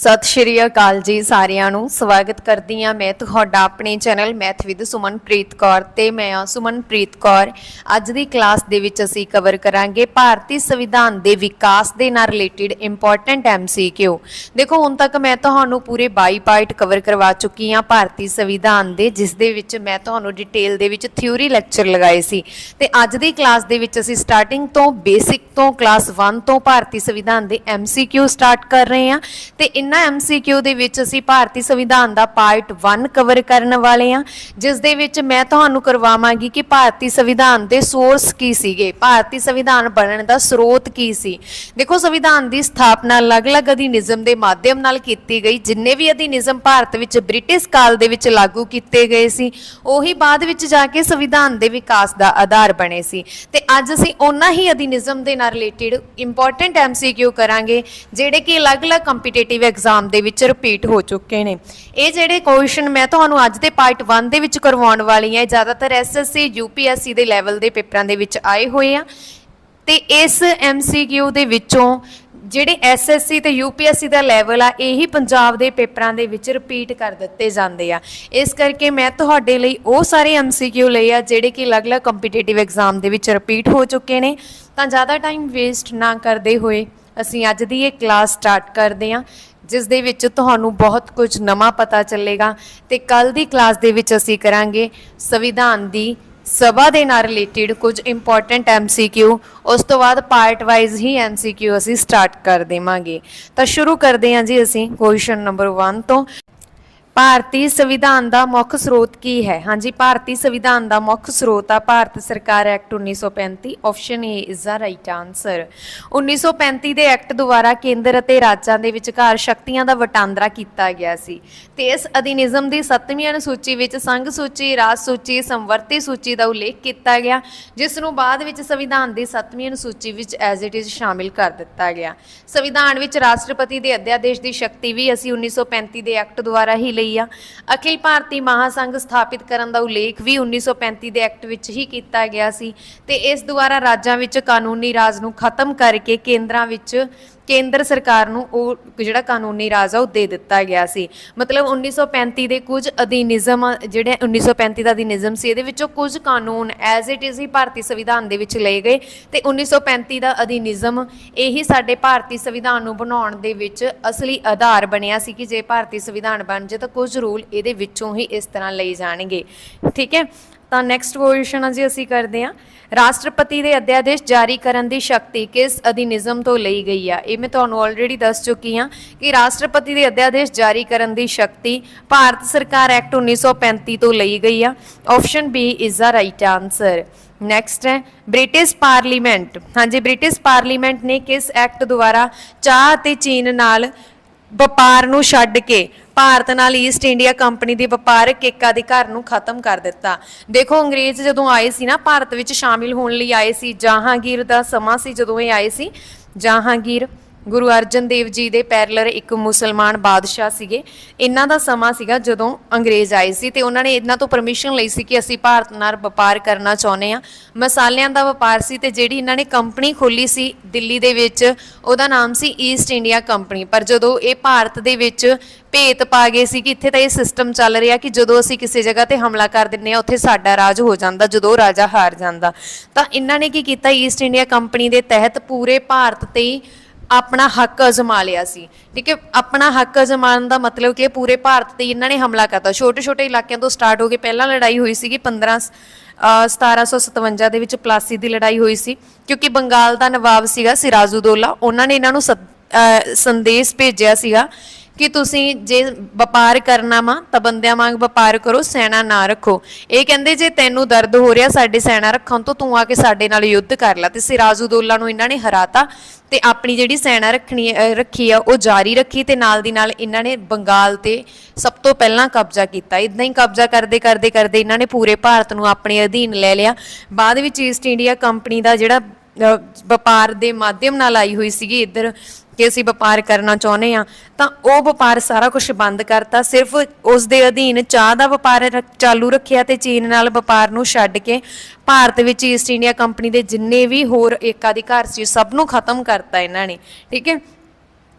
ਸਤਿ ਸ਼੍ਰੀ ਅਕਾਲ ਜੀ ਸਾਰਿਆਂ ਨੂੰ। ਸਵਾਗਤ ਕਰਦੀ ਹਾਂ ਮੈਂ ਤੁਹਾਡਾ ਆਪਣੇ channel math with Sumanpreet Kaur ਤੇ ਮੈਂ ਹਾਂ ਸੁਮਨਪ੍ਰੀਤ ਕੌਰ। ਅੱਜ ਦੀ ਕਲਾਸ ਦੇ ਵਿੱਚ ਅਸੀਂ ਕਵਰ ਕਰਾਂਗੇ ਭਾਰਤੀ ਸੰਵਿਧਾਨ ਦੇ ਵਿਕਾਸ ਦੇ ਨਾਲ ਰਿਲੇਟਡ ਇੰਪੋਰਟੈਂਟ ਐਮਸੀਕਿਊ ਦੇਖੋ, ਹੁਣ ਤੱਕ ਮੈਂ ਤੁਹਾਨੂੰ ਪੂਰੇ 22 ਪਾਰਟ ਕਵਰ ਕਰਵਾ ਚੁੱਕੀ ਹਾਂ ਭਾਰਤੀ ਸੰਵਿਧਾਨ ਦੇ, ਜਿਸ ਦੇ ਵਿੱਚ ਮੈਂ ਤੁਹਾਨੂੰ ਡਿਟੇਲ ਦੇ ਵਿੱਚ ਥਿਊਰੀ ਲੈਕਚਰ ਲਗਾਏ ਸੀ। ਤੇ ਅੱਜ ਦੀ ਕਲਾਸ ਦੇ ਵਿੱਚ ਅਸੀਂ ਸਟਾਰਟਿੰਗ ਤੋਂ ਬੇਸਿਕ ਤੋਂ ਕਲਾਸ 1 ਤੋਂ ਭਾਰਤੀ ਸੰਵਿਧਾਨ ਦੇ ਐਮਸੀਕਿਊ ਸਟਾਰਟ ਕਰ ਰਹੇ ਹਾਂ। ਤੇ ਇਨ੍ਹਾਂ ਐਮਸੀਕਿਊ ਦੇ ਵਿੱਚ ਅਸੀਂ ਭਾਰਤੀ ਸੰਵਿਧਾਨ ਦਾ ਪਾਰਟ 1 ਕਵਰ ਕਰਨ ਵਾਲੇ ਹਾਂ, ਜਿਸ ਦੇ ਵਿੱਚ ਮੈਂ ਤੁਹਾਨੂੰ ਕਰਵਾਵਾਂਗੀ ਕਿ ਭਾਰਤੀ ਸੰਵਿਧਾਨ ਦੇ ਸੋਰਸ ਕੀ ਸੀਗੇ, ਭਾਰਤੀ ਸੰਵਿਧਾਨ ਬਣਨ ਦਾ ਸਰੋਤ ਕੀ ਸੀ। ਦੇਖੋ, ਸੰਵਿਧਾਨ ਦੀ ਸਥਾਪਨਾ ਅਲੱਗ-ਅਲੱਗ ਅਧਿਨਿਜ਼ਮ ਦੇ ਮਾਧਿਅਮ ਨਾਲ ਕੀਤੀ ਗਈ, ਜਿੰਨੇ ਵੀ ਅਧਿਨਿਜ਼ਮ ਭਾਰਤ ਵਿੱਚ ਬ੍ਰਿਟਿਸ਼ ਕਾਲ ਦੇ ਵਿੱਚ ਲਾਗੂ ਕੀਤੇ ਗਏ ਸੀ, ਉਹੀ ਬਾਅਦ ਵਿੱਚ ਜਾ ਕੇ ਸੰਵਿਧਾਨ ਦੇ ਵਿਕਾਸ ਦਾ ਆਧਾਰ ਬਣੇ ਸੀ। ਤੇ ਅੱਜ ਅਸੀਂ ਉਹਨਾਂ ਹੀ ਅਧਿਨਿਜ਼ਮ ਦੇ ਨਾਲ ਰਿਲੇਟਡ ਇੰਪੋਰਟੈਂਟ ਐਮਸੀਕਿਊ ਕਰਾਂਗੇ, ਜਿਹੜੇ ਕਿ ਅਲੱਗ-ਅਲੱਗ ਕੰਪੀਟੀਟਿਵ ਐਗਜ਼ਾਮ ਦੇ ਵਿੱਚ ਰਿਪੀਟ ਹੋ ਚੁੱਕੇ ਨੇ। ਇਹ ਜਿਹੜੇ ਕੁਐਸਚਨ ਮੈਂ ਤੁਹਾਨੂੰ ਅੱਜ ਦੇ ਪਾਰਟ 1 ਦੇ ਵਿੱਚ ਕਰਵਾਉਣ ਵਾਲੀ ਹਾਂ, ਇਹ ਜ਼ਿਆਦਾਤਰ ਐਸਐਸਸੀ ਯੂਪੀਐਸਸੀ ਦੇ ਲੈਵਲ ਦੇ ਪੇਪਰਾਂ ਦੇ ਵਿੱਚ ਆਏ ਹੋਏ ਆ। ਤੇ ਇਸ ਐਮਸੀਕਿਊ ਦੇ ਵਿੱਚੋਂ ਜਿਹੜੇ ਐਸਐਸਸੀ ਤੇ ਯੂਪੀਐਸਸੀ ਦਾ ਲੈਵਲ ਆ, ਇਹੀ ਪੰਜਾਬ ਦੇ ਪੇਪਰਾਂ ਦੇ ਵਿੱਚ ਰਿਪੀਟ ਕਰ ਦਿੱਤੇ ਜਾਂਦੇ ਆ। ਇਸ ਕਰਕੇ ਮੈਂ ਤੁਹਾਡੇ ਲਈ ਉਹ ਸਾਰੇ ਐਮਸੀਕਿਊ ਲਏ ਆ, ਜਿਹੜੇ ਕਿ ਅਲੱਗ-ਅਲੱਗ ਕੰਪੀਟੀਟਿਵ ਐਗਜ਼ਾਮ ਦੇ ਵਿੱਚ ਰਿਪੀਟ ਹੋ ਚੁੱਕੇ ਨੇ। ਤਾਂ ਜ਼ਿਆਦਾ ਟਾਈਮ ਵੇਸਟ ਨਾ ਕਰਦੇ ਹੋਏ ਅਸੀਂ ਅੱਜ ਦੀ ਇਹ ਕਲਾਸ ਸਟਾਰਟ ਕਰਦੇ ਹਾਂ, ਜਿਸ ਦੇ ਵਿੱਚ ਤੁਹਾਨੂੰ ਬਹੁਤ ਕੁਝ ਨਵਾਂ ਪਤਾ ਚੱਲੇਗਾ ਤੇ ਕੱਲ ਦੀ ਕਲਾਸ ਦੇ ਵਿੱਚ ਅਸੀਂ ਕਰਾਂਗੇ ਸੰਵਿਧਾਨ ਦੀ ਸਭਾ ਦੇ ਨਾਲ ਰਿਲੇਟਡ ਕੁਝ ਇੰਪੋਰਟੈਂਟ ਐਮਸੀਕਿਊ ਉਸ ਤੋਂ ਬਾਅਦ ਪਾਰਟ ਵਾਈਜ਼ ਹੀ ਐਮਸੀਕਿਊ ਅਸੀਂ ਸਟਾਰਟ ਕਰ ਦੇਵਾਂਗੇ। ਤਾਂ ਸ਼ੁਰੂ ਕਰਦੇ ਹਾਂ ਜੀ ਅਸੀਂ ਕੁਐਸਚਨ ਨੰਬਰ 1 ਤੋਂ। ਭਾਰਤੀ ਸੰਵਿਧਾਨ ਦਾ ਮੁੱਖ ਸਰੋਤ ਕੀ ਹੈ? ਹਾਂਜੀ, ਭਾਰਤੀ ਸੰਵਿਧਾਨ ਦਾ ਮੁੱਖ ਸਰੋਤ ਆ ਭਾਰਤ ਸਰਕਾਰ act 1935 option A is the right answer 1935 ਦੇ ਐਕਟ ਦੁਆਰਾ ਕੇਂਦਰ ਅਤੇ ਰਾਜਾਂ ਦੇ ਵਿਚਕਾਰ ਸ਼ਕਤੀਆਂ ਦਾ ਵਟਾਂਦਰਾ ਕੀਤਾ ਗਿਆ ਸੀ ਤੇ ਇਸ ਅਧਿਨਿਯਮ ਦੀ 7ਵੀਂ ਅਨੁਸੂਚੀ ਵਿੱਚ ਸੰਘ ਸੂਚੀ, ਰਾਜ ਸੂਚੀ ਸੰਵਰਤੀ ਸੂਚੀ ਦਾ ਉਲੇਖ ਕੀਤਾ ਗਿਆ, ਜਿਸ ਨੂੰ ਬਾਅਦ ਵਿੱਚ ਸੰਵਿਧਾਨ ਦੀ 7ਵੀਂ ਅਨੁਸੂਚੀ ਵਿੱਚ ਐਜ਼ ਇਟ ਇਜ਼ ਸ਼ਾਮਿਲ ਕਰ ਦਿੱਤਾ ਗਿਆ। ਸੰਵਿਧਾਨ ਵਿੱਚ ਰਾਸ਼ਟਰਪਤੀ ਦੇ ਅਧਿਆਦੇਸ਼ ਦੀ ਸ਼ਕਤੀ ਵੀ ਅਸੀਂ 1935 ਦੇ ਐਕਟ ਦੁਆਰਾ ਹੀ ਲਈ ਆ। ਅਖਿਲ ਭਾਰਤੀ ਮਹਾਸੰਘ ਸਥਾਪਿਤ ਕਰਨ ਦਾ ਉਲੇਖ ਵੀ 1935 ਦੇ ਐਕਟ ਵਿੱਚ ਹੀ ਕੀਤਾ ਗਿਆ ਸੀ ਤੇ ਇਸ ਦੁਆਰਾ ਰਾਜਾਂ ਵਿੱਚ ਕਾਨੂੰਨੀ ਰਾਜ ਨੂੰ ਖਤਮ ਕਰਕੇ ਕੇਂਦਰਾਂ ਵਿੱਚ ਕੇਂਦਰ ਸਰਕਾਰ ਨੂੰ ਉਹ ਜਿਹੜਾ ਕਾਨੂੰਨੀ ਰਾਜ ਆ ਉਹ ਦੇ ਦਿੱਤਾ ਗਿਆ ਸੀ। ਮਤਲਬ 1935 ਦੇ ਕੁਝ ਅਧਿਨਿਜ਼ਮ, ਜਿਹੜੇ 1935 ਦਾ ਅਧਿਨਿਜ਼ਮ ਸੀ, ਇਹਦੇ ਵਿੱਚੋਂ ਕੁਝ ਕਾਨੂੰਨ ਐਜ਼ ਇਟ ਇਜ਼ ਹੀ ਭਾਰਤੀ ਸੰਵਿਧਾਨ ਦੇ ਵਿੱਚ ਲਏ ਗਏ ਤੇ 1935 ਦਾ ਅਧਿਨਿਜ਼ਮ ਇਹੀ ਸਾਡੇ ਭਾਰਤੀ ਸੰਵਿਧਾਨ ਨੂੰ ਬਣਾਉਣ ਦੇ ਵਿੱਚ ਅਸਲੀ ਆਧਾਰ ਬਣਿਆ ਸੀ ਕਿ ਜੇ ਭਾਰਤੀ ਸੰਵਿਧਾਨ ਬਣ ਜੇ ਤਾਂ ਕੁਝ ਰੂਲ ਇਹਦੇ ਵਿੱਚੋਂ ਹੀ ਇਸ ਤਰ੍ਹਾਂ ਲਈ ਜਾਣਗੇ। ਠੀਕ ਹੈ? ਤਾਂ ਨੈਕਸਟ ਕੁਐਸਚਨ ਅਜੀ ਅਸੀਂ ਕਰਦੇ ਹਾਂ। ਰਾਸ਼ਟਰਪਤੀ ਦੇ ਅਧਿਆਦੇਸ਼ ਜਾਰੀ ਕਰਨ ਦੀ ਸ਼ਕਤੀ ਕਿਸ ਅਧਿਨਿਜ਼ਮ ਤੋਂ ਲਈ ਗਈ ਆ? ਇਹ ਮੈਂ ਤੁਹਾਨੂੰ ਆਲਰੇਡੀ ਦੱਸ ਚੁੱਕੀ ਹਾਂ ਕਿ ਰਾਸ਼ਟਰਪਤੀ ਦੇ ਅਧਿਆਦੇਸ਼ ਜਾਰੀ ਕਰਨ ਦੀ ਸ਼ਕਤੀ ਭਾਰਤ ਸਰਕਾਰ ਐਕਟ 1935 ਤੋਂ ਲਈ ਗਈ ਆ। Option B is the right answer next ਹੈ ਬ੍ਰਿਟਿਸ਼ ਪਾਰਲੀਮੈਂਟ ਹਾਂਜੀ ਬ੍ਰਿਟਿਸ਼ ਪਾਰਲੀਮੈਂਟ ਨੇ ਕਿਸ ਐਕਟ ਦੁਆਰਾ ਚਾਹ ਅਤੇ ਚੀਨ ਨਾਲ ਵਪਾਰ ਨੂੰ ਛੱਡ ਕੇ ਭਾਰਤ ਨਾਲ ਈਸਟ ਇੰਡੀਆ ਕੰਪਨੀ ਦੇ ਵਪਾਰਕ ਏਕਾਧਿਕਾਰ ਨੂੰ ਖਤਮ ਕਰ ਦਿੱਤਾ। ਦੇਖੋ, ਅੰਗਰੇਜ਼ ਜਦੋਂ ਆਏ ਸੀ ਨਾ, ਭਾਰਤ ਵਿੱਚ ਸ਼ਾਮਿਲ ਹੋਣ ਲਈ ਆਏ ਸੀ। ਜਹਾਂਗੀਰ ਦਾ ਸਮਾਂ ਸੀ ਜਦੋਂ ਇਹ ਆਏ ਸੀ। ਜਹਾਂਗੀਰ, ਗੁਰੂ ਅਰਜਨ ਦੇਵ ਜੀ ਦੇ ਪੈਰਲਰ ਇੱਕ ਮੁਸਲਮਾਨ ਬਾਦਸ਼ਾਹ ਸੀਗੇ। ਇਹਨਾਂ ਦਾ ਸਮਾਂ ਸੀਗਾ ਜਦੋਂ ਅੰਗਰੇਜ਼ ਆਏ ਸੀ ਤੇ ਉਹਨਾਂ ਨੇ ਇਹਨਾਂ ਤੋਂ ਪਰਮਿਸ਼ਨ ਲਈ ਸੀ ਕਿ ਅਸੀਂ ਭਾਰਤ ਨਾਲ ਵਪਾਰ ਕਰਨਾ ਚਾਹੁੰਦੇ ਆ ਮਸਾਲਿਆਂ ਦਾ ਵਪਾਰ ਸੀ ਤੇ ਜਿਹੜੀ ਇਹਨਾਂ ਨੇ ਕੰਪਨੀ ਖੋਲੀ ਸੀ ਦਿੱਲੀ ਦੇ ਵਿੱਚ, ਉਹਦਾ ਨਾਮ ਸੀ ਈਸਟ ਇੰਡੀਆ ਕੰਪਨੀ ਪਰ ਜਦੋਂ ਇਹ ਭਾਰਤ ਦੇ ਵਿੱਚ ਭੇਤ ਪਾ ਗਏ ਸੀ ਕਿ ਇੱਥੇ ਤਾਂ ਇਹ ਸਿਸਟਮ ਚੱਲ ਰਿਹਾ ਕਿ ਜਦੋਂ ਅਸੀਂ ਕਿਸੇ ਜਗ੍ਹਾ ਤੇ ਹਮਲਾ ਕਰ ਦਿੰਨੇ ਆ ਉੱਥੇ ਸਾਡਾ ਰਾਜ ਹੋ ਜਾਂਦਾ ਜਦੋਂ ਰਾਜਾ ਹਾਰ ਜਾਂਦਾ। ਤਾਂ ਇਹਨਾਂ ਨੇ ਕੀ ਕੀਤਾ? ਈਸਟ ਇੰਡੀਆ ਕੰਪਨੀ ਦੇ ਤਹਿਤ ਪੂਰੇ ਭਾਰਤ ਤੇ ਹੀ ਆਪਣਾ ਹੱਕ ਅਜ਼ਮਾ ਲਿਆ ਸੀ। ਠੀਕ ਹੈ ਆਪਣਾ ਹੱਕ ਅਜ਼ਮਾਉਣ ਦਾ ਮਤਲਬ ਕਿ ਪੂਰੇ ਭਾਰਤ ਤੇ ਇਹਨਾਂ ਨੇ ਹਮਲਾ ਕਰਤਾ। ਛੋਟੇ ਛੋਟੇ ਇਲਾਕਿਆਂ ਤੋਂ ਸਟਾਰਟ ਹੋ ਕੇ ਪਹਿਲਾਂ ਲੜਾਈ ਹੋਈ ਸੀਗੀ 15 ਅ, 1757 ਦੇ ਵਿੱਚ ਪਲਾਸੀ ਦੀ ਲੜਾਈ ਹੋਈ ਸੀ ਕਿਉਂਕਿ ਬੰਗਾਲ ਦਾ ਨਵਾਬ ਸੀਗਾ ਸਿਰਾਜੂਦੋਲਾ ਉਹਨਾਂ ਨੇ ਇਹਨਾਂ ਨੂੰ ਸਦ- ਸੰਦੇਸ਼ ਭੇਜਿਆ ਸੀਗਾ ਕਿ ਤੁਸੀਂ ਜੇ ਵਪਾਰ ਕਰਨਾ ਵਾ ਤਾਂ ਬੰਦਿਆਂ ਵਾਂਗ ਵਪਾਰ ਕਰੋ ਸੈਨਾ ਨਾ ਰੱਖੋ। ਇਹ ਕਹਿੰਦੇ ਜੇ ਤੈਨੂੰ ਦਰਦ ਹੋ ਰਿਹਾ ਸਾਡੇ ਸੈਨਾ ਰੱਖਣ ਤੋਂ ਤੂੰ ਆ ਕੇ ਸਾਡੇ ਨਾਲ ਯੁੱਧ ਕਰ ਲੈ। ਤੇ ਸਿਰਾਜੂਦੋਲਾ ਨੂੰ ਇਹਨਾਂ ਨੇ ਹਰਾਤਾ ਤੇ ਆਪਣੀ ਜਿਹੜੀ ਸੈਨਾ ਰੱਖਣੀ ਰੱਖੀ ਆ ਉਹ ਜਾਰੀ ਰੱਖੀ ਤੇ ਨਾਲ ਦੀ ਨਾਲ ਇਹਨਾਂ ਨੇ ਬੰਗਾਲ ਤੇ ਸਭ ਤੋਂ ਪਹਿਲਾਂ ਕਬਜ਼ਾ ਕੀਤਾ। ਇਦਾਂ ਹੀ ਕਬਜ਼ਾ ਕਰਦੇ ਕਰਦੇ ਕਰਦੇ ਇਹਨਾਂ ਨੇ ਪੂਰੇ ਭਾਰਤ ਨੂੰ ਆਪਣੇ ਅਧੀਨ ਲੈ ਲਿਆ। ਬਾਅਦ ਵਿੱਚ ਈਸਟ ਇੰਡੀਆ ਕੰਪਨੀ ਦਾ ਜਿਹੜਾ ਅਹ, ਵਪਾਰ ਦੇ ਮਾਧਿਅਮ ਨਾਲ ਆਈ ਹੋਈ ਸੀਗੀ ਇੱਧਰ ਕਿ ਅਸੀਂ ਵਪਾਰ ਕਰਨਾ ਚਾਹੁੰਦੇ ਆ ਤਾਂ ਉਹ ਵਪਾਰ ਸਾਰਾ ਕੁਝ ਬੰਦ ਕਰਤਾ। ਸਿਰਫ ਉਸ ਦੇ ਅਧੀਨ ਚਾਹ ਦਾ ਵਪਾਰ ਚਾਲੂ ਰੱਖਿਆ ਤੇ ਚੀਨ ਨਾਲ ਵਪਾਰ ਨੂੰ ਛੱਡ ਕੇ ਭਾਰਤ ਵਿੱਚ ਈਸਟ ਇੰਡੀਆ ਕੰਪਨੀ ਦੇ ਜਿੰਨੇ ਵੀ ਹੋਰ ਏਕਾਧਿਕਾਰ ਸੀ, ਸਭ ਨੂੰ ਖਤਮ ਕਰਤਾ ਇਹਨਾਂ ਨੇ। ਠੀਕ ਹੈ?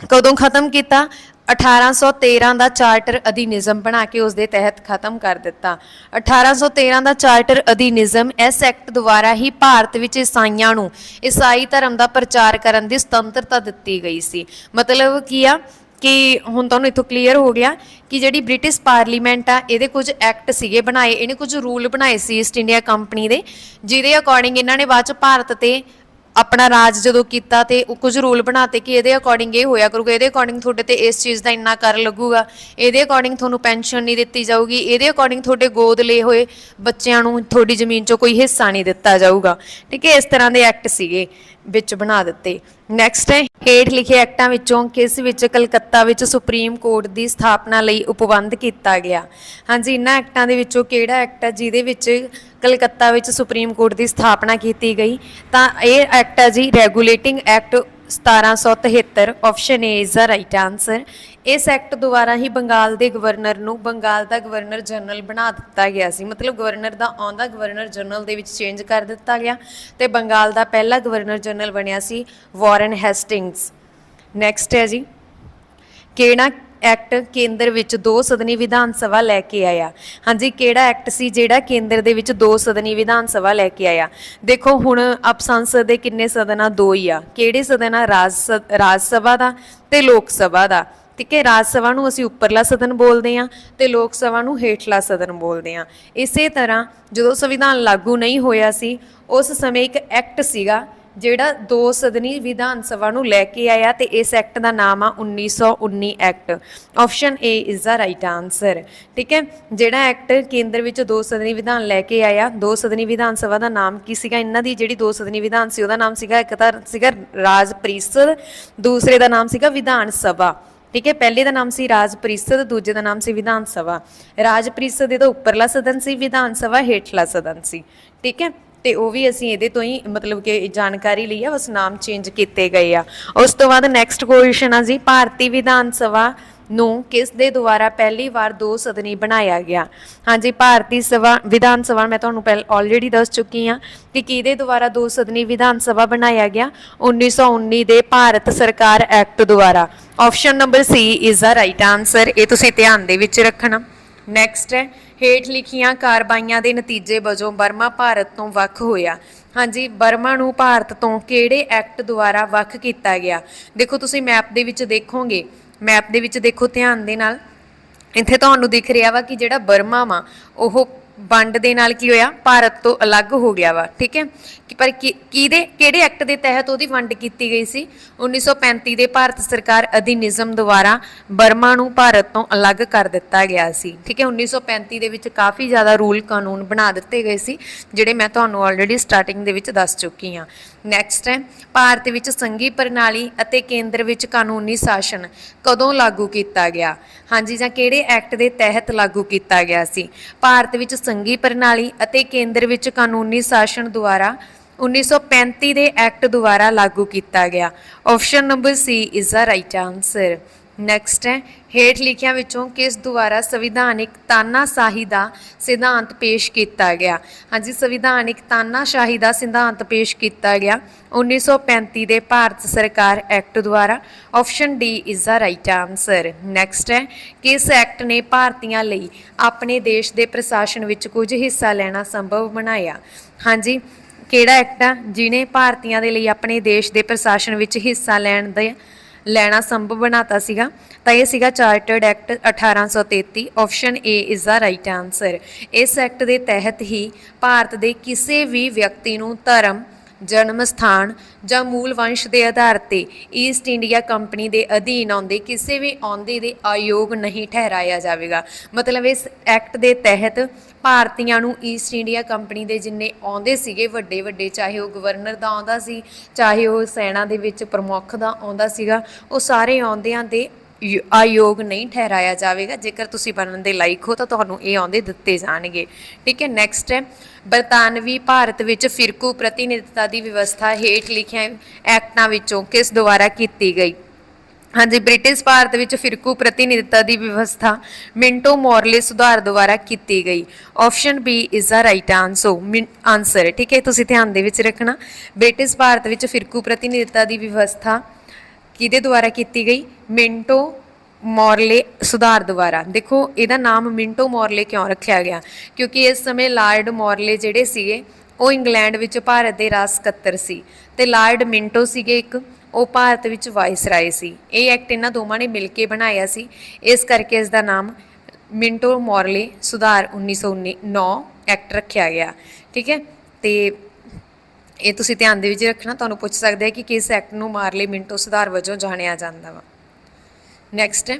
ਕਦੋਂ ਖਤਮ ਕੀਤਾ? 1813 ਦਾ ਚਾਰਟਰ ਅਧੀਨਿਜ਼ਮ ਬਣਾ ਕੇ ਉਸ ਦੇ ਤਹਿਤ ਖਤਮ ਕਰ ਦਿੱਤਾ। 1813 ਦਾ ਚਾਰਟਰ ਅਧੀਨਿਜ਼ਮ ਇਸ ਐਕਟ ਦੁਆਰਾ ਹੀ ਭਾਰਤ ਵਿੱਚ ਈਸਾਈਆਂ ਨੂੰ ਈਸਾਈ ਧਰਮ ਦਾ ਪ੍ਰਚਾਰ ਕਰਨ ਦੀ ਸੁਤੰਤਰਤਾ ਦਿੱਤੀ ਗਈ ਸੀ। ਮਤਲਬ ਕੀ ਆ? ਕਿ ਹੁਣ ਤੁਹਾਨੂੰ ਇਥੋਂ ਕਲੀਅਰ ਹੋ ਗਿਆ ਕਿ ਜਿਹੜੀ ਬ੍ਰਿਟਿਸ਼ ਪਾਰਲੀਮੈਂਟ ਆ, ਇਹਦੇ ਕੁਝ ਐਕਟ ਸੀਗੇ ਬਣਾਏ, ਇਹਨੇ ਕੁਝ ਰੂਲ ਬਣਾਏ ਸੀ ਈਸਟ ਇੰਡੀਆ ਕੰਪਨੀ ਦੇ, ਜਿਹਦੇ ਅਕੋਰਡਿੰਗ ਇਹਨਾਂ ਨੇ ਬਾਅਦ ਚ ਭਾਰਤ ਤੇ ਆਪਣਾ ਰਾਜ ਜਦੋਂ ਕੀਤਾ ਤੇ ਉਹ ਕੁਝ ਰੂਲ ਬਣਾਤੇ ਕਿ ਇਹਦੇ ਅਕੋਰਡਿੰਗ ਇਹ ਹੋਇਆ ਕਰੂਗਾ, ਇਹਦੇ ਅਕੋਰਡਿੰਗ ਤੁਹਾਡੇ ਤੇ ਇਸ ਚੀਜ਼ ਦਾ ਇੰਨਾ ਕਰ ਲੱਗੂਗਾ, ਇਹਦੇ ਅਕੋਰਡਿੰਗ ਤੁਹਾਨੂੰ ਪੈਨਸ਼ਨ ਨਹੀਂ ਦਿੱਤੀ ਜਾਊਗੀ, ਇਹਦੇ ਅਕੋਰਡਿੰਗ ਤੁਹਾਡੇ ਗੋਦ ਲਏ ਹੋਏ ਬੱਚਿਆਂ ਨੂੰ ਤੁਹਾਡੀ ਜ਼ਮੀਨ 'ਚੋਂ ਕੋਈ ਹਿੱਸਾ ਨਹੀਂ ਦਿੱਤਾ ਜਾਊਗਾ। ਠੀਕ ਹੈ, ਇਸ ਤਰ੍ਹਾਂ ਦੇ ਐਕਟ ਸੀਗੇ ਵਿੱਚ ਬਣਾ ਦਿੱਤੇ। ਨੈਕਸਟ ਹੈ, ਹੇਠ ਲਿਖੇ ਐਕਟਾਂ ਵਿੱਚੋਂ ਕਿਸ ਵਿੱਚ ਕਲਕੱਤਾ ਵਿੱਚ ਸੁਪਰੀਮ ਕੋਰਟ ਦੀ ਸਥਾਪਨਾ ਲਈ ਉਪਬੰਧ ਕੀਤਾ ਗਿਆ? ਹਾਂਜੀ ਇਹਨਾਂ ਐਕਟਾਂ ਦੇ ਵਿੱਚੋਂ ਕਿਹੜਾ ਐਕਟ ਹੈ ਜਿਹਦੇ ਵਿੱਚ ਕਲਕੱਤਾ ਵਿੱਚ ਸੁਪਰੀਮ ਕੋਰਟ ਦੀ ਸਥਾਪਨਾ ਕੀਤੀ ਗਈ, ਤਾਂ ਇਹ ਐਕਟ ਹੈ ਜੀ regulating act 1773 option A is the right answer ਇਸ ਐਕਟ ਦੁਆਰਾ ਹੀ ਬੰਗਾਲ ਦੇ ਗਵਰਨਰ ਨੂੰ ਬੰਗਾਲ ਦਾ ਗਵਰਨਰ ਜਨਰਲ ਬਣਾ ਦਿੱਤਾ ਗਿਆ ਸੀ। ਮਤਲਬ ਗਵਰਨਰ ਦਾ ਆਉਂਦਾ, ਗਵਰਨਰ ਜਨਰਲ ਦੇ ਵਿੱਚ ਚੇਂਜ ਕਰ ਦਿੱਤਾ ਗਿਆ ਤੇ ਬੰਗਾਲ ਦਾ ਪਹਿਲਾ ਗਵਰਨਰ ਜਨਰਲ ਬਣਿਆ ਸੀ ਵਾਰਨ ਹੈਸਟਿੰਗਸ ਨੈਕਸਟ ਹੈ ਜੀ, ਕਿਹੜਾ ਐਕਟ ਕੇਂਦਰ ਵਿੱਚ ਦੋ ਸਦਨੀ ਵਿਧਾਨ ਸਭਾ ਲੈ ਕੇ ਆਇਆ। ਹਾਂਜੀ, ਕਿਹੜਾ ਐਕਟ ਸੀ ਜਿਹੜਾ ਕੇਂਦਰ ਦੇ ਵਿੱਚ ਦੋ ਸਦਨੀ ਵਿਧਾਨ ਸਭਾ ਲੈ ਕੇ ਆਇਆ? ਦੇਖੋ, ਹੁਣ ਅਪ ਸੰਸਦ ਦੇ ਕਿੰਨੇ ਸਦਨਾਂ ਦੋ ਹੀ ਆ। ਕਿਹੜੇ ਸਦਨ ਆ? ਰਾਜ ਸ- ਰਾਜ ਸਭਾ ਦਾ ਤੇ ਲੋਕ ਸਭਾ ਦਾ। ਠੀਕ ਹੈ, ਰਾਜ ਸਭਾ ਨੂੰ ਅਸੀਂ ਉੱਪਰਲਾ ਸਦਨ ਬੋਲਦੇ ਆ ਤੇ ਲੋਕ ਸਭਾ ਨੂੰ ਹੇਠਲਾ ਸਦਨ ਬੋਲਦੇ ਆ ਇਸੇ ਤਰ੍ਹਾਂ ਜਦੋਂ ਸੰਵਿਧਾਨ ਲਾਗੂ ਨਹੀਂ ਹੋਇਆ ਸੀ, ਉਸ ਸਮੇਂ ਇੱਕ ਐਕਟ ਸੀਗਾ ਜਿਹੜਾ ਦੋ ਸਦਨੀ ਵਿਧਾਨ ਸਭਾ ਨੂੰ ਲੈ ਕੇ ਆਇਆ ਤੇ ਇਸ ਐਕਟ ਦਾ ਨਾਮ ਆ 1919 act. Option A is the right answer ਠੀਕ ਹੈ? ਜਿਹੜਾ ਐਕਟ ਕੇਂਦਰ ਵਿੱਚ ਦੋ ਸਦਨੀ ਵਿਧਾਨ ਲੈ ਕੇ ਆਇਆ, ਦੋ ਸਦਨੀ ਵਿਧਾਨ ਸਭਾ ਦਾ ਨਾਮ ਕੀ ਸੀਗਾ? ਇਹਨਾਂ ਦੀ ਜਿਹੜੀ ਦੋ ਸਦਨੀ ਵਿਧਾਨ ਸੀ, ਉਹਦਾ ਨਾਮ ਸੀਗਾ ਇੱਕ ਤਾਂ ਸੀਗਾ ਰਾਜ ਪ੍ਰੀਸ਼ਦ ਦੂਸਰੇ ਦਾ ਨਾਮ ਸੀਗਾ ਵਿਧਾਨ ਸਭਾ। ਠੀਕ ਹੈ? ਪਹਿਲੇ ਦਾ ਨਾਮ ਸੀ ਰਾਜ ਪ੍ਰੀਸ਼ਦ ਦੂਜੇ ਦਾ ਨਾਮ ਸੀ ਵਿਧਾਨ ਸਭਾ। ਰਾਜ ਪ੍ਰੀਸ਼ਦ ਇਹਦਾ ਉੱਪਰਲਾ ਸਦਨ ਸੀ, ਵਿਧਾਨ ਸਭਾ ਹੇਠਲਾ ਸਦਨ ਸੀ। ਠੀਕ ਹੈ? ਤੇ ਉਹ ਵੀ ਅਸੀਂ ਇਹਦੇ ਤੋਂ ਹੀ ਮਤਲਬ ਕਿ ਜਾਣਕਾਰੀ ਲਈ ਆ, ਬਸ ਨਾਮ ਚੇਂਜ ਕੀਤੇ ਗਏ ਆ। ਉਸ ਤੋਂ ਬਾਅਦ ਨੈਕਸਟ ਕੁਐਸਚਨ ਆ ਜੀ, ਭਾਰਤੀ ਵਿਧਾਨ ਸਭਾ ਨੂੰ ਕਿਸ ਦੇ ਦੁਆਰਾ ਪਹਿਲੀ ਵਾਰ ਦੋ ਸਦਨੀ ਬਣਾਇਆ ਗਿਆ? ਹਾਂਜੀ, ਭਾਰਤੀ ਸਭਾ, ਵਿਧਾਨ ਸਭਾ, ਮੈਂ ਤੁਹਾਨੂੰ ਪਹਿਲ ਆਲਰੇਡੀ ਦੱਸ ਚੁੱਕੀ ਹਾਂ ਕਿ ਕਿਹਦੇ ਦੁਆਰਾ ਦੋ ਸਦਨੀ ਵਿਧਾਨ ਸਭਾ ਬਣਾਇਆ ਗਿਆ? 1919 ਦੇ ਭਾਰਤ ਸਰਕਾਰ ਐਕਟ ਦੁਆਰਾ। Option number C is the right answer ਇਹ ਤੁਸੀਂ ਧਿਆਨ ਦੇ ਵਿੱਚ ਰੱਖਣਾ। ਨੈਕਸਟ ਹੈ ਹੇਠ ਲਿਖੀਆਂ ਕਾਰਵਾਈਆਂ ਦੇ ਨਤੀਜੇ ਵਜੋਂ ਬਰਮਾ ਭਾਰਤ ਤੋਂ ਵੱਖ ਹੋਇਆ। ਹਾਂਜੀ, ਬਰਮਾ ਨੂੰ ਭਾਰਤ ਤੋਂ ਕਿਹੜੇ ਐਕਟ ਦੁਆਰਾ ਵੱਖ ਕੀਤਾ ਗਿਆ? ਦੇਖੋ, ਤੁਸੀਂ ਮੈਪ ਦੇ ਵਿੱਚ ਦੇਖੋਗੇ। ਮੈਪ ਦੇ ਵਿੱਚ ਦੇਖੋ, ਧਿਆਨ ਦੇ ਨਾਲ। ਇੱਥੇ ਤੁਹਾਨੂੰ ਦਿਖ ਰਿਹਾ ਵਾ ਕਿ ਜਿਹੜਾ ਬਰਮਾ ਵਾ, ਉਹ ਵੰਡ ਦੇ ਨਾਲ ਕੀ ਹੋਇਆ? ਭਾਰਤ ਤੋਂ ਅਲੱਗ ਹੋ ਗਿਆ ਵਾ, ਠੀਕ ਹੈ? ਕਿ ਪਰ ਕਿਹਦੇ, ਕਿਹੜੇ ਐਕਟ ਦੇ ਤਹਿਤ ਉਹਦੀ ਵੰਡ ਕੀਤੀ ਗਈ ਸੀ? 1935 ਦੇ ਭਾਰਤ ਸਰਕਾਰ ਅਧਿਨਿਯਮ ਦੁਆਰਾ ਬਰਮਾ ਨੂੰ ਭਾਰਤ ਤੋਂ ਅਲੱਗ ਕਰ ਦਿੱਤਾ ਗਿਆ ਸੀ, ਠੀਕ ਹੈ? 1935 ਦੇ ਵਿੱਚ ਕਾਫੀ ਜ਼ਿਆਦਾ ਰੂਲ ਕਾਨੂੰਨ ਬਣਾ ਦਿੱਤੇ ਗਏ ਸੀ, ਜਿਹੜੇ ਮੈਂ ਤੁਹਾਨੂੰ ਆਲਰੇਡੀ ਸਟਾਰਟਿੰਗ ਦੇ ਵਿੱਚ ਦੱਸ ਚੁੱਕੀ ਹਾਂ। ਨੈਕਸਟ ਹੈ, ਭਾਰਤ ਵਿੱਚ ਸੰਘੀ ਪ੍ਰਣਾਲੀ ਅਤੇ ਕੇਂਦਰ ਵਿੱਚ ਕਾਨੂੰਨੀ ਸ਼ਾਸਨ ਕਦੋਂ ਲਾਗੂ ਕੀਤਾ ਗਿਆ? ਹਾਂਜੀ, ਜਾਂ ਕਿਹੜੇ ਐਕਟ ਦੇ ਤਹਿਤ ਲਾਗੂ ਕੀਤਾ ਗਿਆ ਸੀ? ਭਾਰਤ ਵਿੱਚ ਸੰਘੀ ਪ੍ਰਣਾਲੀ ਅਤੇ ਕੇਂਦਰ ਵਿੱਚ ਕਾਨੂੰਨੀ ਸ਼ਾਸਨ ਦੁਆਰਾ 1935 ਦੇ ਐਕਟ ਦੁਆਰਾ ਲਾਗੂ ਕੀਤਾ ਗਿਆ। Option number C is the right answer next ਹੈ, ਹੇਠ ਲਿਖਿਆਂ ਵਿੱਚੋਂ ਕਿਸ ਦੁਆਰਾ ਸੰਵਿਧਾਨਿਕ ਤਾਨਾਸ਼ਾਹੀ ਦਾ ਸਿਧਾਂਤ ਪੇਸ਼ ਕੀਤਾ ਗਿਆ? ਹਾਂਜੀ, ਸੰਵਿਧਾਨਿਕ ਤਾਨਾਸ਼ਾਹੀ ਦਾ ਸਿਧਾਂਤ ਪੇਸ਼ ਕੀਤਾ ਗਿਆ 1935 ਦੇ ਭਾਰਤ ਸਰਕਾਰ ਐਕਟ ਦੁਆਰਾ। Option D is the right answer next ਹੈ, ਕਿਸ ਐਕਟ ਨੇ ਭਾਰਤੀਆਂ ਲਈ ਆਪਣੇ ਦੇਸ਼ ਦੇ ਪ੍ਰਸ਼ਾਸਨ ਵਿੱਚ ਕੁਝ ਹਿੱਸਾ ਲੈਣਾ ਸੰਭਵ ਬਣਾਇਆ? ਹਾਂਜੀ, ਕਿਹੜਾ ਐਕਟ ਆ? ਜਿਨੇ ਭਾਰਤੀਆਂ ਦੇ ਲਈ ਆਪਣੇ ਦੇਸ਼ ਦੇ ਪ੍ਰਸ਼ਾਸਨ ਵਿੱਚ ਹਿੱਸਾ ਲੈਣ ਦੇ ਲੈਣਾ ਸੰਭਵ ਬਣਾਤਾ ਸੀਗਾ, ਤਾਂ ਇਹ ਸੀਗਾ chartered act 1833 option A is the right answer ਇਸ ਐਕਟ ਦੇ ਤਹਿਤ ਹੀ ਭਾਰਤ ਦੇ ਕਿਸੇ ਵੀ ਵਿਅਕਤੀ ਨੂੰ ਧਰਮ, ਜਨਮ ਸਥਾਨ ਜਾਂ ਮੂਲ ਵੰਸ਼ ਦੇ ਆਧਾਰ ਤੇ ਈਸਟ ਇੰਡੀਆ ਕੰਪਨੀ ਦੇ ਅਧੀਨ ਆਉਂਦੇ ਕਿਸੇ ਵੀ ਆਉਂਦੇ ਦੇ ਆਯੋਗ ਨਹੀਂ ਠਹਿਰਾਇਆ ਜਾਵੇਗਾ। ਮਤਲਬ ਇਸ ਐਕਟ ਦੇ ਤਹਿਤ ਭਾਰਤੀਆਂ ਨੂੰ ਈਸਟ ਇੰਡੀਆ ਕੰਪਨੀ ਦੇ ਜਿੰਨੇ ਆਉਂਦੇ ਸੀਗੇ ਵੱਡੇ ਵੱਡੇ, ਚਾਹੇ ਉਹ ਗਵਰਨਰ ਦਾ ਆਉਂਦਾ ਸੀ, ਚਾਹੇ ਉਹ ਸੈਨਾ ਦੇ ਵਿੱਚ ਪ੍ਰਮੁੱਖ ਦਾ ਆਉਂਦਾ ਸੀਗਾ, ਉਹ ਸਾਰੇ ਆਉਂਦਿਆਂ ਦੇ ਯ- ਆਯੋਗ ਨਹੀਂ ਠਹਿਰਾਇਆ ਜਾਵੇਗਾ। ਜੇਕਰ ਤੁਸੀਂ ਬਣਨ ਦੇ ਲਾਇਕ ਹੋ ਤਾਂ ਤੁਹਾਨੂੰ ਇਹ ਆਉਂਦੇ ਦਿੱਤੇ ਜਾਣਗੇ। ਠੀਕ ਹੈ ਨੈਕਸਟ ਹੈ। ਬਰਤਾਨਵੀ ਭਾਰਤ ਵਿੱਚ ਫਿਰਕੂ ਪ੍ਰਤੀਨਿਧਤਾ ਦੀ ਵਿਵਸਥਾ ਹੇਠ ਲਿਖਿਆ ਐਕਟਾਂ ਵਿੱਚੋਂ ਕਿਸ ਦੁਆਰਾ ਕੀਤੀ ਗਈ? ਹਾਂਜੀ, ਬ੍ਰਿਟਿਸ਼ ਭਾਰਤ ਵਿੱਚ ਫਿਰਕੂ ਪ੍ਰਤੀਨਿਧਤਾ ਦੀ ਵਿਵਸਥਾ ਮਿੰਟੋ ਮੋਰਲੇ ਸੁਧਾਰ ਦੁਆਰਾ ਕੀਤੀ ਗਈ। Option B is the right answer answer ਠੀਕ ਹੈ? ਤੁਸੀਂ ਧਿਆਨ ਦੇ ਵਿੱਚ ਰੱਖਣਾ। ਬ੍ਰਿਟਿਸ਼ ਭਾਰਤ ਵਿੱਚ ਫਿਰਕੂ ਪ੍ਰਤੀਨਿਧਤਾ ਦੀ ਵਿਵਸਥਾ ਕਿਹਦੇ ਦੁਆਰਾ ਕੀਤੀ ਗਈ? ਮਿੰਟੋ ਮੋਰਲੇ ਸੁਧਾਰ ਦੁਆਰਾ। ਦੇਖੋ, ਇਹਦਾ ਨਾਮ ਮਿੰਟੋ ਮੋਰਲੇ ਕਿਉਂ ਰੱਖਿਆ ਗਿਆ? ਕਿਉਂਕਿ ਇਸ ਸਮੇਂ ਲਾਰਡ ਮੋਰਲੇ ਜਿਹੜੇ ਸੀਗੇ, ਉਹ ਇੰਗਲੈਂਡ ਵਿੱਚ ਭਾਰਤ ਦੇ ਰਾਜ ਸਕੱਤਰ ਸੀ। ਤੇ ਲਾਰਡ ਮਿੰਟੋ ਸੀਗੇ ਇੱਕ। ਉਹ ਭਾਰਤ ਵਿੱਚ ਵਾਇਸਰਾਏ ਸੀ। ਇਹ ਐਕਟ ਇਹਨਾਂ ਦੋਵਾਂ ਨੇ ਮਿਲ ਕੇ ਬਣਾਇਆ ਸੀ। ਇਸ ਕਰਕੇ ਇਸ ਦਾ ਨਾਮ ਮਿੰਟੋ ਮੋਰਲੇ ਸੁਧਾਰ 1919 ਐਕਟ ਰੱਖਿਆ ਗਿਆ। ਠੀਕ ਹੈ? ਤੇ ਇਹ ਤੁਸੀਂ ਧਿਆਨ ਦੇ ਵਿੱਚ ਰੱਖਣਾ, ਤੁਹਾਨੂੰ ਪੁੱਛ ਸਕਦੇ ਆ ਕਿ ਕਿਸ ਐਕਟ ਨੂੰ ਮਾਰਲੇ ਮਿੰਟੋ ਸੁਧਾਰ ਵਜੋਂ ਜਾਣਿਆ ਜਾਂਦਾ ਵਾ। ਨੈਕਸਟ ਹੈ।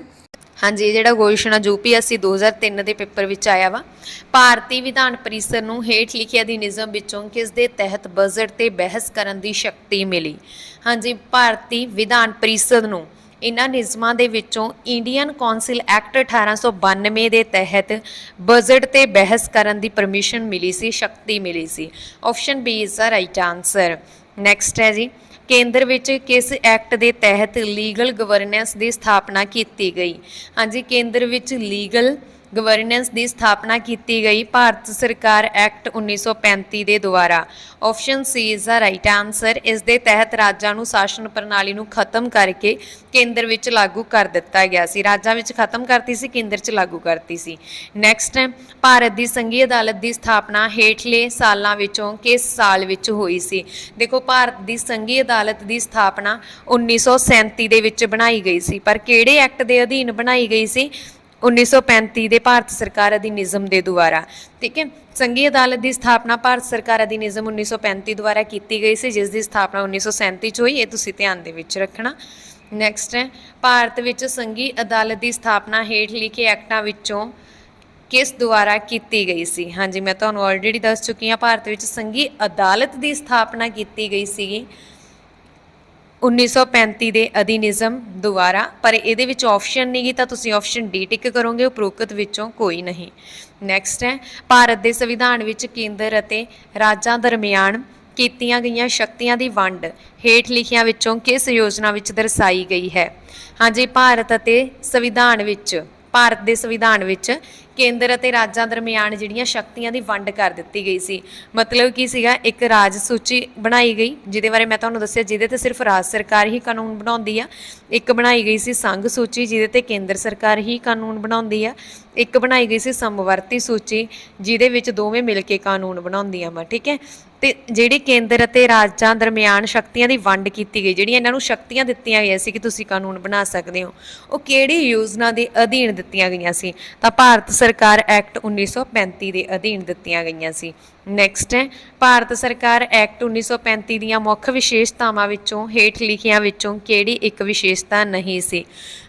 ਹਾਂਜੀ, ਇਹ ਜਿਹੜਾ ਕੁਐਸਚਨ ਆ ਯੂਪੀਐਸਸੀ 2003 ਦੇ ਪੇਪਰ ਵਿੱਚ ਆਇਆ ਵਾ। ਭਾਰਤੀ ਵਿਧਾਨ ਪਰਿਸ਼ਦ ਨੂੰ ਹੇਠ ਲਿਖੇ ਅਧਿਨਿਯਮ ਵਿੱਚੋਂ ਕਿਸ ਦੇ ਤਹਿਤ ਬਜਟ ਤੇ ਬਹਿਸ ਕਰਨ ਦੀ ਸ਼ਕਤੀ ਮਿਲੀ? ਹਾਂਜੀ, ਭਾਰਤੀ ਵਿਧਾਨ ਪਰਿਸ਼ਦ ਨੂੰ ਇਹਨਾਂ ਨਿਯਮਾਂ ਦੇ ਵਿੱਚੋਂ ਇੰਡੀਅਨ ਕੌਂਸਲ ਐਕਟ 1892 ਦੇ ਤਹਿਤ ਬਜਟ ਤੇ ਬਹਿਸ ਕਰਨ ਦੀ ਪਰਮਿਸ਼ਨ ਮਿਲੀ ਸੀ, ਸ਼ਕਤੀ ਮਿਲੀ ਸੀ। Option B is the right answer next ਹੈ ਜੀ, ਕੇਂਦਰ ਵਿੱਚ ਕਿਸ ਐਕਟ ਦੇ ਤਹਿਤ ਲੀਗਲ ਗਵਰਨੈਂਸ ਦੀ ਸਥਾਪਨਾ ਕੀਤੀ ਗਈ? ਹਾਂਜੀ, ਕੇਂਦਰ ਵਿੱਚ ਲੀਗਲ ਗਵਰਨੈਂਸ ਦੀ ਸਥਾਪਨਾ ਕੀਤੀ ਗਈ ਭਾਰਤ ਸਰਕਾਰ ਐਕਟ 1935 ਦੇ ਦੁਆਰਾ। Option C is the right answer ਇਸ ਦੇ ਤਹਿਤ ਰਾਜਾਂ ਨੂੰ ਸ਼ਾਸਨ ਪ੍ਰਣਾਲੀ ਨੂੰ ਖਤਮ ਕਰਕੇ ਕੇਂਦਰ ਵਿੱਚ ਲਾਗੂ ਕਰ ਦਿੱਤਾ ਗਿਆ ਸੀ। ਰਾਜਾਂ ਵਿੱਚ ਖਤਮ ਕਰਤੀ ਸੀ, ਕੇਂਦਰ 'ਚ ਲਾਗੂ ਕਰਤੀ ਸੀ। ਨੈਕਸਟ ਹੈ ਭਾਰਤ ਦੀ ਸੰਘੀ ਅਦਾਲਤ ਦੀ ਸਥਾਪਨਾ ਹੇਠਲੇ ਸਾਲਾਂ ਵਿੱਚੋਂ ਕਿਸ ਸਾਲ ਵਿੱਚ ਹੋਈ ਸੀ? ਦੇਖੋ, ਭਾਰਤ ਦੀ ਸੰਘੀ ਅਦਾਲਤ ਦੀ ਸਥਾਪਨਾ 1937 ਦੇ ਵਿੱਚ ਬਣਾਈ ਗਈ ਸੀ। ਪਰ ਕਿਹੜੇ ਐਕਟ ਦੇ ਅਧੀਨ ਬਣਾਈ ਗਈ ਸੀ? 1935 ਦੇ ਭਾਰਤ ਸਰਕਾਰ ਅਧਿਨਿਯਮ ਦੇ ਦੁਆਰਾ, ਠੀਕ ਹੈ? ਸੰਘੀ ਅਦਾਲਤ ਦੀ ਸਥਾਪਨਾ ਭਾਰਤ ਸਰਕਾਰ ਅਧਿਨਿਯਮ 1935 ਦੁਆਰਾ ਕੀਤੀ ਗਈ ਸੀ, ਜਿਸ ਦੀ ਸਥਾਪਨਾ 1937 ਚ ਹੋਈ, ਇਹ ਤੁਸੀਂ ਧਿਆਨ ਦੇ ਵਿੱਚ ਰੱਖਣਾ। ਨੈਕਸਟ ਹੈ, ਭਾਰਤ ਵਿੱਚ ਸੰਘੀ ਅਦਾਲਤ ਦੀ ਸਥਾਪਨਾ ਹੇਠ ਲਿਖੇ ਐਕਟਾਂ ਵਿੱਚੋਂ ਕਿਸ ਦੁਆਰਾ ਕੀਤੀ ਗਈ ਸੀ? ਹਾਂਜੀ, ਮੈਂ ਤੁਹਾਨੂੰ ਆਲਰੇਡੀ ਦੱਸ ਚੁੱਕੀ ਹਾਂ, ਭਾਰਤ ਵਿੱਚ ਸੰਘੀ ਅਦਾਲਤ ਦੀ ਸਥਾਪਨਾ ਕੀਤੀ ਗਈ ਸੀਗੀ। 1935 ਦੇ ਅਧਿਨਿਯਮ ਦੁਆਰਾ, ਪਰ ਇਹਦੇ ਵਿੱਚ ਆਪਸ਼ਨ ਨਹੀਂਗੀ ਤਾਂ ਤੁਸੀਂ ਆਪਸ਼ਨ ਡੀ ਟਿਕ ਕਰੋਗੇ ਉਪਰੋਕਤ ਵਿੱਚੋਂ ਕੋਈ ਨਹੀਂ। ਨੈਕਸਟ ਹੈ, ਭਾਰਤ ਦੇ ਸੰਵਿਧਾਨ ਵਿੱਚ ਕੇਂਦਰ ਅਤੇ ਰਾਜਾਂ ਦਰਮਿਆਨ ਕੀਤੀਆਂ ਗਈਆਂ ਸ਼ਕਤੀਆਂ ਦੀ ਵੰਡ ਹੇਠ ਲਿਖਿਆਂ ਵਿੱਚੋਂ ਕਿਸ ਯੋਜਨਾ ਵਿੱਚ ਦਰਸਾਈ ਗਈ ਹੈ? ਹਾਂਜੀ, ਭਾਰਤ ਅਤੇ ਸੰਵਿਧਾਨ ਵਿੱਚ, ਭਾਰਤ ਦੇ ਸੰਵਿਧਾਨ ਵਿੱਚ ਕੇਂਦਰ ਅਤੇ ਰਾਜਾਂ ਦਰਮਿਆਨ ਜਿਹੜੀਆਂ ਸ਼ਕਤੀਆਂ ਦੀ ਵੰਡ ਕਰ ਦਿੱਤੀ ਗਈ ਸੀ। ਮਤਲਬ ਕੀ ਸੀਗਾ, ਇੱਕ ਰਾਜ ਸੂਚੀ ਬਣਾਈ ਗਈ, ਜਿਹਦੇ ਬਾਰੇ ਮੈਂ ਤੁਹਾਨੂੰ ਦੱਸਿਆ, ਜਿਹਦੇ ਤੇ ਸਿਰਫ ਰਾਜ ਸਰਕਾਰ ਹੀ ਕਾਨੂੰਨ ਬਣਾਉਂਦੀ ਆ। ਇੱਕ ਬਣਾਈ ਗਈ ਸੀ ਸੰਘ ਸੂਚੀ, ਜਿਹਦੇ ਤੇ ਕੇਂਦਰ ਸਰਕਾਰ ਹੀ ਕਾਨੂੰਨ ਬਣਾਉਂਦੀ ਆ। ਇੱਕ ਬਣਾਈ ਗਈ ਸੀ ਸਮਵਰਤੀ ਸੂਚੀ, ਜਿਹਦੇ ਵਿੱਚ ਦੋਵੇਂ ਮਿਲ ਕੇ ਕਾਨੂੰਨ ਬਣਾਉਂਦੀਆਂ ਵਾ, ਠੀਕ ਹੈ? ਤੇ ਜਿਹੜੀ ਕੇਂਦਰ ਅਤੇ ਰਾਜਾਂ ਦਰਮਿਆਨ ਸ਼ਕਤੀਆਂ ਦੀ ਵੰਡ ਕੀਤੀ ਗਈ, ਜਿਹੜੀਆਂ ਇਹਨਾਂ ਨੂੰ ਸ਼ਕਤੀਆਂ ਦਿੱਤੀਆਂ ਗਈਆਂ ਸੀ ਕਿ ਤੁਸੀਂ ਕਾਨੂੰਨ ਬਣਾ ਸਕਦੇ ਹੋ, ਉਹ ਕਿਹੜੀ ਯੋਜਨਾ ਦੇ ਅਧੀਨ ਦਿੱਤੀਆਂ ਗਈਆਂ ਸੀ? ਤਾਂ ਭਾਰਤ ਸਰਕਾਰ ਐਕਟ 1935 ਦੇ ਅਧੀਨ ਦਿੱਤੀਆਂ ਗਈਆਂ ਸੀ। ਨੈਕਸਟ ਹੈ, ਭਾਰਤ ਸਰਕਾਰ ਐਕਟ 1935 ਦੀਆਂ ਮੁੱਖ ਵਿਸ਼ੇਸ਼ਤਾਵਾਂ ਵਿੱਚੋਂ ਹੇਠ ਲਿਖੀਆਂ ਵਿੱਚੋਂ ਕਿਹੜੀ ਇੱਕ ਵਿਸ਼ੇਸ਼ਤਾ ਨਹੀਂ ਸੀ?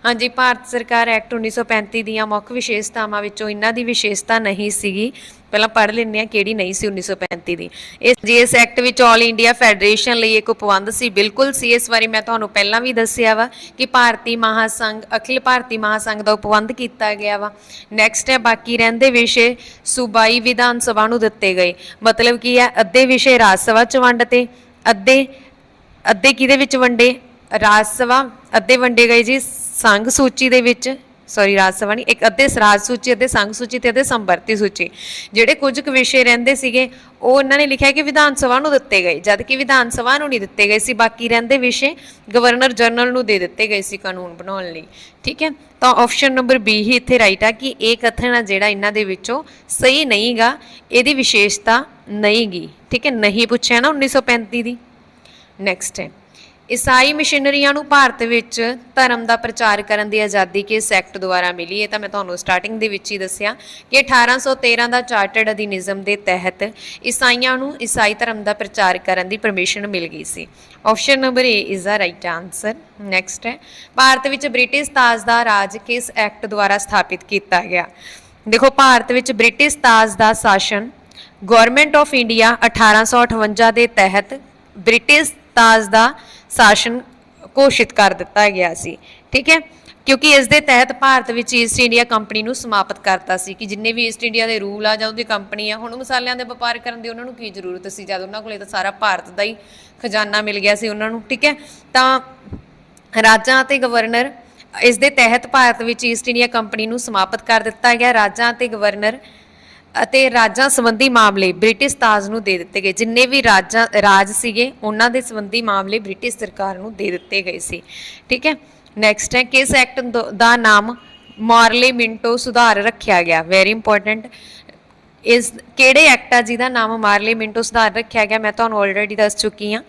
ਹਾਂਜੀ, ਭਾਰਤ ਸਰਕਾਰ ਐਕਟ 1935 ਦੀਆਂ ਮੁੱਖ ਵਿਸ਼ੇਸ਼ਤਾਵਾਂ ਵਿੱਚੋਂ ਇਹਨਾਂ ਦੀ ਵਿਸ਼ੇਸ਼ਤਾ ਨਹੀਂ ਸੀਗੀ। ਪਹਿਲਾਂ ਪੜ੍ਹ ਲੈਂਦੇ ਹਾਂ ਕਿਹੜੀ ਨਹੀਂ ਸੀ 1935 ਦੀ। ਇਸ ਜੀਐਸ ਐਕਟ ਵਿੱਚ ਆਲ ਇੰਡੀਆ ਫੈਡਰੇਸ਼ਨ ਲਈ ਇੱਕ ਉਪਬੰਧ ਸੀ, ਬਿਲਕੁਲ ਸੀ। ਇਸ ਬਾਰੇ ਮੈਂ ਤੁਹਾਨੂੰ ਪਹਿਲਾਂ ਵੀ ਦੱਸਿਆ ਵਾ ਕਿ ਭਾਰਤੀ ਮਹਾਸੰਘ, ਅਖਿਲ ਭਾਰਤੀ ਮਹਾਸੰਘ ਦਾ ਉਪਬੰਧ ਕੀਤਾ ਗਿਆ ਵਾ। ਨੈਕਸਟ ਹੈ, ਬਾਕੀ ਰਹਿੰਦੇ ਵਿਸ਼ੇ ਸੂਬਾਈ ਵਿਧਾਨ ਸਭਾ ਨੂੰ ਦਿੱਤੇ ਗਏ। ਮਤਲਬ ਕੀ ਹੈ, ਅੱਧੇ ਵਿਸ਼ੇ ਰਾਜ ਸਭਾ ਚ ਵੰਡ 'ਤੇ, ਅੱਧੇ ਅੱਧੇ ਕਿਹਦੇ ਵਿੱਚ ਵੰਡੇ? ਰਾਜ ਸਭਾ, ਅੱਧੇ ਵੰਡੇ ਗਏ ਜੀ ਸੰਘ ਸੂਚੀ ਦੇ ਵਿੱਚ। ਸੌਰੀ ਰਾਜ ਸਭਾ ਨਹੀਂ ਇੱਕ ਅੱਧੇ ਰਾਜ ਸੂਚੀ, ਅੱਧੇ ਸੰਘ ਸੂਚੀ ਤੇ ਅੱਧੇ ਸੰਵਰਤੀ ਸੂਚੀ। ਜਿਹੜੇ ਕੁਝ ਕੁ ਵਿਸ਼ੇ ਰਹਿੰਦੇ ਸੀਗੇ, ਉਹ ਉਹਨਾਂ ਨੇ ਲਿਖਿਆ ਕਿ ਵਿਧਾਨ ਸਭਾ ਨੂੰ ਦਿੱਤੇ ਗਏ ਜਦ ਕਿ ਵਿਧਾਨ ਸਭਾ ਨੂੰ ਨਹੀਂ ਦਿੱਤੇ ਗਏ ਸੀ, ਬਾਕੀ ਰਹਿੰਦੇ ਵਿਸ਼ੇ ਗਵਰਨਰ ਜਨਰਲ ਨੂੰ ਦੇ ਦਿੱਤੇ ਗਏ ਸੀ ਕਾਨੂੰਨ ਬਣਾਉਣ ਲਈ। ਠੀਕ ਹੈ? ਤਾਂ ਆਪਸ਼ਨ ਨੰਬਰ ਬੀ ਹੀ ਇੱਥੇ ਰਾਈਟ ਆ ਕਿ ਇਹ ਕਥਨ ਆ ਜਿਹੜਾ ਇਹਨਾਂ ਦੇ ਵਿੱਚੋਂ ਸਹੀ ਨਹੀਂਗਾ ਇਹਦੀ ਵਿਸ਼ੇਸ਼ਤਾ ਨਹੀਂਗੀ ਠੀਕ ਹੈ? ਨਹੀਂ ਪੁੱਛਿਆ ਨਾ 1935 ਦੀ। ਨੈਕਸਟ ਹੈ। ਈਸਾਈ ਮਿਸ਼ਨਰੀਆਂ ਨੂੰ ਭਾਰਤ ਵਿੱਚ ਧਰਮ ਦਾ ਪ੍ਰਚਾਰ ਕਰਨ ਦੀ ਆਜ਼ਾਦੀ ਕਿਸ ਐਕਟ ਦੁਆਰਾ ਮਿਲੀ ਇਹ ਤਾਂ ਮੈਂ ਤੁਹਾਨੂੰ ਸਟਾਰਟਿੰਗ ਦੇ ਵਿੱਚ ਹੀ ਦੱਸਿਆ ਕਿ 1813 ਦਾ ਚਾਰਟਰਡ ਅਧਿਨਿਯਮ ਦੇ ਤਹਿਤ ਈਸਾਈਆਂ ਨੂੰ ਈਸਾਈ ਧਰਮ ਦਾ ਪ੍ਰਚਾਰ ਕਰਨ ਦੀ ਪਰਮਿਸ਼ਨ ਮਿਲ ਗਈ ਸੀ। Option number A is the right answer next ਹੈ। ਭਾਰਤ ਵਿੱਚ ਬ੍ਰਿਟਿਸ਼ ਤਾਜ ਦਾ ਰਾਜ ਕਿਸ ਐਕਟ ਦੁਆਰਾ ਸਥਾਪਿਤ ਕੀਤਾ ਗਿਆ? ਦੇਖੋ, ਭਾਰਤ ਵਿੱਚ ਬ੍ਰਿਟਿਸ਼ ਤਾਜ ਦਾ ਸ਼ਾਸਨ ਗਵਰਨਮੈਂਟ ਆਫ ਇੰਡੀਆ 1858 ਦੇ ਤਹਿਤ ਬ੍ਰਿਟਿਸ਼ ਤਾਜ ਦਾ ਸ਼ਾਸਨ ਘੋਸ਼ਿਤ ਕਰ ਦਿੱਤਾ ਗਿਆ ਸੀ, ਠੀਕ ਹੈ? ਕਿਉਂਕਿ ਇਸ ਦੇ ਤਹਿਤ ਭਾਰਤ ਵਿੱਚ ਈਸਟ ਇੰਡੀਆ ਕੰਪਨੀ ਨੂੰ ਸਮਾਪਤ ਕਰਤਾ ਸੀ ਕਿ ਜਿੰਨੇ ਵੀ ਈਸਟ ਇੰਡੀਆ ਦੇ ਰੂਲ ਆ ਜਾਂ ਉਹਦੀ ਕੰਪਨੀ ਆ, ਹੁਣ ਮਸਾਲਿਆਂ ਦੇ ਵਪਾਰ ਕਰਨ ਦੀ ਉਹਨਾਂ ਨੂੰ ਕੀ ਜ਼ਰੂਰਤ ਸੀ? ਜਦ ਉਹਨਾਂ ਕੋਲੇ ਤਾਂ ਸਾਰਾ ਭਾਰਤ ਦਾ ਹੀ ਖਜ਼ਾਨਾ ਮਿਲ ਗਿਆ ਸੀ ਉਹਨਾਂ ਨੂੰ, ਠੀਕ ਹੈ? ਤਾਂ ਰਾਜਾਂ ਅਤੇ ਗਵਰਨਰ ਇਸ ਦੇ ਤਹਿਤ ਭਾਰਤ ਵਿੱਚ ਈਸਟ ਇੰਡੀਆ ਕੰਪਨੀ ਨੂੰ ਸਮਾਪਤ ਕਰ ਦਿੱਤਾ ਗਿਆ। ਰਾਜਾਂ ਅਤੇ ਗਵਰਨਰ ਅਤੇ ਰਾਜਾਂ ਸੰਬੰਧੀ ਮਾਮਲੇ ਬ੍ਰਿਟਿਸ਼ ਤਾਜ ਨੂੰ ਦੇ ਦਿੱਤੇ ਗਏ। ਜਿੰਨੇ ਵੀ ਰਾਜਾਂ, ਰਾਜ ਸੀਗੇ, ਉਹਨਾਂ ਦੇ ਸੰਬੰਧੀ ਮਾਮਲੇ ਬ੍ਰਿਟਿਸ਼ ਸਰਕਾਰ ਨੂੰ ਦੇ ਦਿੱਤੇ ਗਏ ਸੀ। ਠੀਕ ਹੈ? ਨੈਕਸਟ ਹੈ, ਕਿਸ ਐਕਟ ਦਾ ਨਾਮ ਮਾਰਲੇ ਮਿੰਟੋ ਸੁਧਾਰ ਰੱਖਿਆ ਗਿਆ? ਵੈਰੀ ਇੰਪੋਰਟੈਂਟ ਇਸ, ਕਿਹੜੇ ਐਕਟ ਆ ਜਿਹਦਾ ਨਾਮ ਮਾਰਲੇ ਮਿੰਟੋ ਸੁਧਾਰ ਰੱਖਿਆ ਗਿਆ? ਮੈਂ ਤੁਹਾਨੂੰ ਆਲਰੇਡੀ ਦੱਸ ਚੁੱਕੀ ਹਾਂ।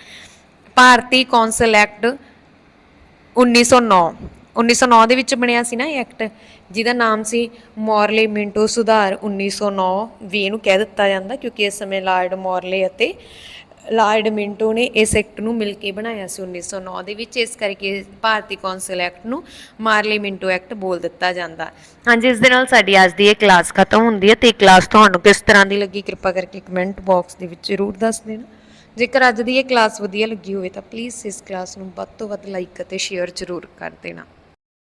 ਭਾਰਤੀ ਕੌਂਸਲ ਐਕਟ 1909 1909 ਦੇ ਵਿੱਚ ਬਣਿਆ ਸੀ ਨਾ ਇਹ ਐਕਟ ਜਿਹਦਾ ਨਾਮ ਸੀ ਮੌਰਲੇ ਮਿੰਟੋ ਸੁਧਾਰ। 1909 ਵੀ ਇਹਨੂੰ ਕਹਿ ਦਿੱਤਾ ਜਾਂਦਾ ਕਿਉਂਕਿ ਇਸ ਸਮੇਂ ਲਾਰਡ ਮੌਰਲੇ ਅਤੇ ਲਾਰਡ ਮਿੰਟੋ ਨੇ ਇਸ ਐਕਟ ਨੂੰ ਮਿਲ ਕੇ ਬਣਾਇਆ ਸੀ 1909 ਦੇ ਵਿੱਚ। ਇਸ ਕਰਕੇ ਭਾਰਤੀ ਕੌਂਸਲ ਐਕਟ ਨੂੰ ਮਾਰਲੇ ਮਿੰਟੋ ਐਕਟ ਬੋਲ ਦਿੱਤਾ ਜਾਂਦਾ। ਹਾਂਜੀ, ਇਸ ਦੇ ਨਾਲ ਸਾਡੀ ਅੱਜ ਦੀ ਇਹ ਕਲਾਸ ਖਤਮ ਹੁੰਦੀ ਹੈ ਤੇ ਇਹ ਕਲਾਸ ਤੁਹਾਨੂੰ ਕਿਸ ਤਰ੍ਹਾਂ ਦੀ ਲੱਗੀ ਕਿਰਪਾ ਕਰਕੇ ਕਮੈਂਟ ਬਾਕਸ ਦੇ ਵਿੱਚ ਜ਼ਰੂਰ ਦੱਸ ਦੇਣਾ। ਜੇਕਰ ਅੱਜ ਦੀ ਇਹ ਕਲਾਸ ਵਧੀਆ ਲੱਗੀ ਹੋਵੇ ਤਾਂ ਪਲੀਜ਼ ਇਸ ਕਲਾਸ ਨੂੰ ਵੱਧ ਤੋਂ ਵੱਧ ਲਾਈਕ ਅਤੇ ਸ਼ੇਅਰ ਜ਼ਰੂਰ ਕਰ ਦੇਣਾ।